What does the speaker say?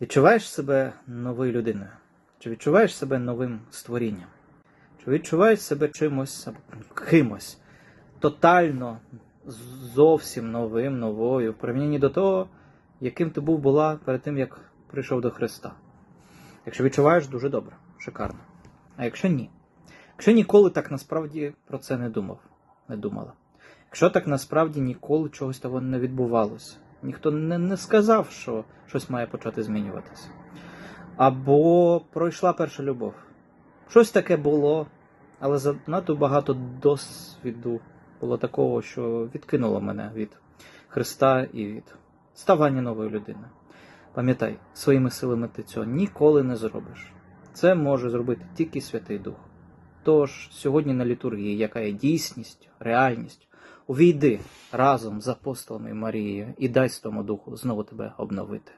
Відчуваєш себе новою людиною? Чи відчуваєш себе новим створінням? Чи відчуваєш себе чимось або кимось тотально зовсім новим, новою, в порівнянні до того, яким ти був була перед тим, як прийшов до Христа? Якщо відчуваєш, дуже добре, шикарно. А якщо ні? Якщо ніколи так насправді про це не думав, не думала. Якщо так насправді ніколи чогось того не відбувалося, ніхто не, не сказав, що щось має почати змінюватися. Або пройшла перша любов. Щось таке було, але занадто багато досвіду було такого, що відкинуло мене від Христа і від ставання нової людини. Пам'ятай, своїми силами ти цього ніколи не зробиш. Це може зробити тільки Святий Дух. Тож сьогодні на літургії, яка є дійсністю, реальністю, увійди разом з апостолами Марією і дай Святому Духу знову тебе обновити.